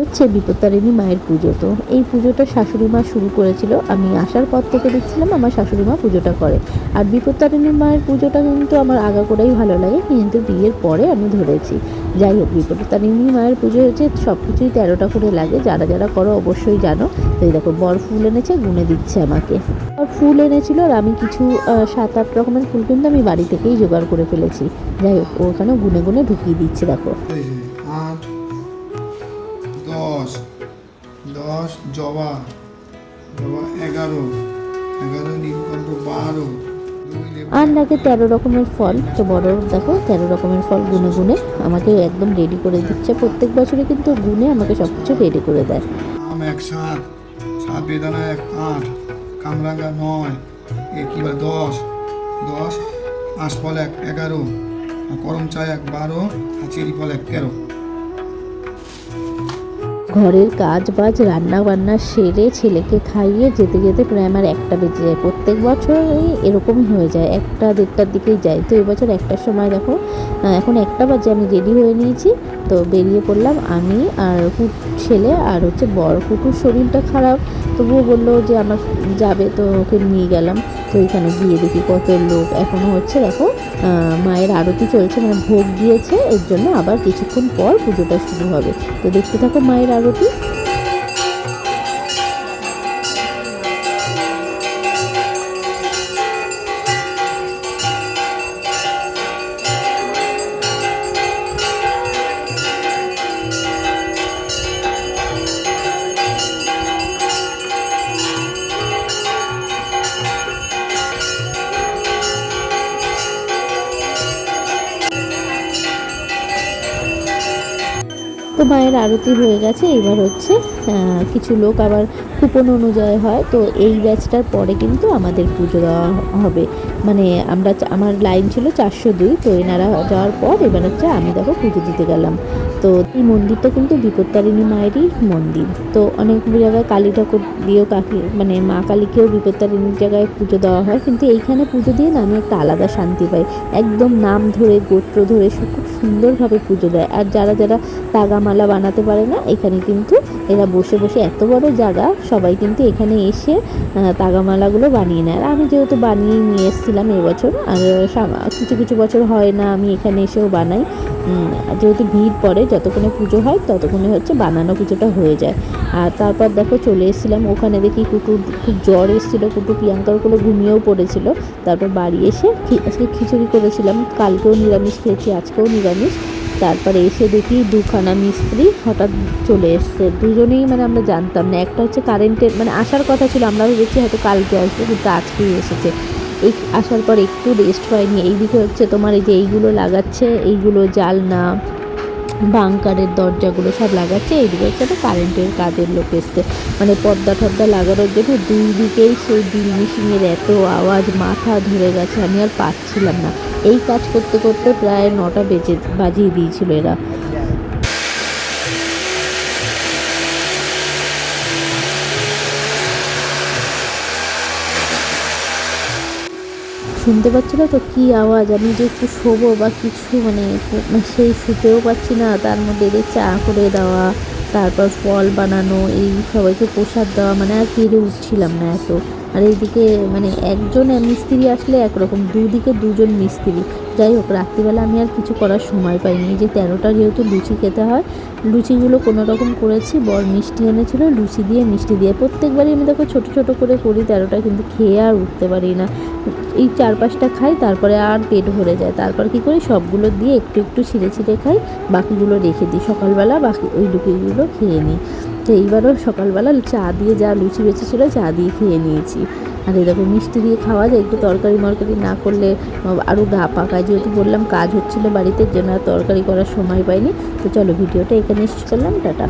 হচ্ছে বিপত্তারিণী মায়ের পুজো। তো এই পুজোটা শাশুড়ি মা শুরু করেছিল। আমি আসার পর থেকে দেখছিলাম আমার শাশুড়ি মা পুজোটা করে। আর বিপত্তারিণী মায়ের পুজোটা কিন্তু আমার আগা করেই ভালো লাগে, কিন্তু বিয়ের পরে আমি ধরেছি। যাই হোক বিপত্তারিণী মায়ের পুজো হচ্ছে সব কিছুই তেরোটা করে লাগে। যারা যারা করো অবশ্যই জানো। তো এই দেখো, বর ফুল এনেছে, গুনে দিচ্ছে আমাকে। ফুল এনেছিল আর আমি কিছু সাত আট রকমের ফুল কিন্তু আমি বাড়ি থেকেই জোগাড় করে ফেলেছি। যাই হোক ওখানে গুনে গুনে ঢুকিয়ে দিচ্ছে, দেখো। দশ জবা জবা এগারো এগারো নীলকণ্ঠ বারো আর লাগে তেরো রকমের ফল তো বড় দেখো তেরো রকমের ফল গুনে গুনে আমাকে একদম রেডি করে দিচ্ছে। প্রত্যেক বছরে কিন্তু গুনে আমাকে সব কিছু রেডি করে দেয়। আম এক সাত সাত বেদানা এক আট কামরাঙ্গা নয় এ কি বলে দশ? দশ আঁশফল এক এগারো করম চা এক বারো আর চেরি ফল এক তেরো। ঘরের কাজ বাজ রান্না বান্না সেরে ছেলেকে খাইয়ে যেতে যেতে প্রায় আমার একটা বেজে যায়। প্রত্যেক বছরই এরকমই হয়ে যায়। একটা দেড়টার দিকেই যায়। তো এবছর একটার সময় দেখো এখন একটা বাজে আমি রেডি হয়ে নিয়েছি। তো বেরিয়ে পড়লাম আমি আর ছেলে আর হচ্ছে বড় কুকুর শরীরটা খারাপ। তবুও বলল যে আমার যাবে তো ওকে নিয়ে গেলাম। তো এখানে গিয়ে দেখি কত লোক। এখনও হচ্ছে দেখো মায়ের আরতি চলছে মানে ভোগ দিয়েছে এর জন্য আবার কিছুক্ষণ পর পুজোটা শুরু হবে। তো দেখতে থাকো মায়ের আরতি তো মায়ের আরতি হয়ে গেছে, এবার হচ্ছে কিছু লোক আবার কুপন অনুযায়ী হয়, তো এই ব্যাচটার পরে কিন্তু আমাদের পুজো দেওয়া হবে। মানে আমরা আমার লাইন ছিল চারশো দুই, তো এনারা যাওয়ার পর এবার হচ্ছে আমি দেখো পুজো দিতে গেলাম। তো এই মন্দিরটা কিন্তু বিপত্তারিণী মায়েরই মন্দির। তো অনেক জায়গায় কালী ঠাকুর দিয়েও কাকি মানে মা কালীকেও বিপত্তারিণীর জায়গায় পুজো দেওয়া হয়, কিন্তু এইখানে পুজো দিয়ে না আমি একটা আলাদা শান্তি পাই। একদম নাম ধরে, গোত্র ধরে খুব সুন্দরভাবে পুজো দেয়। আর যারা যারা তাগামালা বানাতে পারে না। এখানে কিন্তু এরা বসে বসে এত বড় জায়গা, সবাই কিন্তু এখানে এসে তাগামালাগুলো বানিয়ে নেয়। আর আমি যেহেতু বানিয়ে নিয়ে এসেছিলাম এবছর, আর কিছু কিছু বছর হয় না আমি এখানে এসেও বানাই। যেহেতু ভিড় পড়ে, যতক্ষণে পুজো হয়, ততক্ষণে হচ্ছে বানানো কিছুটা হয়ে যায়। আর তারপর দেখো চলে এসেছিলাম, ওখানে দেখি কুকুর, খুব জ্বর এসেছিল, কুকুর প্রিয়াঙ্কার কোলে ঘুমিয়েও পড়েছিল। তারপর বাড়ি এসে আজকে খিচুড়ি করেছিলাম, কালকেও নিরামিষ খেয়েছি, আজকেও নিরামিষ। তারপরে এসে দেখি দুখানা মিস্ত্রি হঠাৎ চলে এসছে। দুজনেই মানে আমরা জানতাম না। একটা হচ্ছে কারেন্টের মানে আসার কথা ছিল, আমরা ভেবেছি হয়তো কালকে আসবে, কিন্তু আজকেই এসেছে। এই আসার পর একটু রেস্ট পাইনি। এইদিকে হচ্ছে তোমার এই যে এইগুলো লাগাচ্ছে, এইগুলো জালনা, বাংকারের দরজাগুলো সব লাগাচ্ছে, এইদিকে হচ্ছে একটা কারেন্টের কাজের লোক এসছে। মানে পর্দা টর্দা লাগানোর জন্য দুই দিকেই সেই ড্রিল মেশিনের এত আওয়াজ, মাথা ধরে গেছে। আমি আর পাচ্ছিলাম না। এই কাজ করতে করতে প্রায় নটা বেজে বাজিয়ে দিয়েছিল এরা। শুনতে পাচ্ছিল তো কি আওয়াজ? আমি যে একটু শোবো বা কিছু মানে মানে সেই শুতেও পাচ্ছি না। তার মধ্যে এদের চা করে দেওয়া, তারপর ফল বানানো, এই সবাইকে প্রসাদ দেওয়া মানে আর পেরে উঠছিলাম না এত। আর এইদিকে মানে একজন মিস্ত্রি আসলে একরকম দুদিকে দুজন মিস্ত্রি। যাই হোক, রাত্রিবেলা আমি আর কিছু করার সময় পাইনি। যে তেরোটা যেহেতু লুচি খেতে হয়, লুচিগুলো কোনো রকম করেছি, বর মিষ্টি এনেছিল, লুচি দিয়ে মিষ্টি দিয়ে। প্রত্যেকবারই আমি দেখো ছোটো ছোটো করে করি, তেরোটা কিন্তু খেয়ে আর উঠতে পারি না। এই চার পাঁচটা খাই, তারপরে আর পেট ভরে যায়। তারপর কি করি, সবগুলো দিয়ে একটু একটু ছিঁড়ে ছিঁড়ে খাই, বাকিগুলো রেখে দিই। সকালবেলা বাকি ওই লুচিগুলো খেয়ে নিই। তো এইবারও সকালবেলা চা দিয়ে যা লুচি বেঁচেছিলো, চা দিয়ে খেয়ে নিয়েছি। আর এরকম মিষ্টি দিয়ে খাওয়া যায়, একটু তরকারি মরকারি না করলে আরও গা পাকায়। যেহেতু বললাম কাজ হচ্ছিল বাড়িতে জন্য তরকারি করার সময় পাইনি। তো চলো ভিডিওটা এখানে শেষ করলাম, টাটা।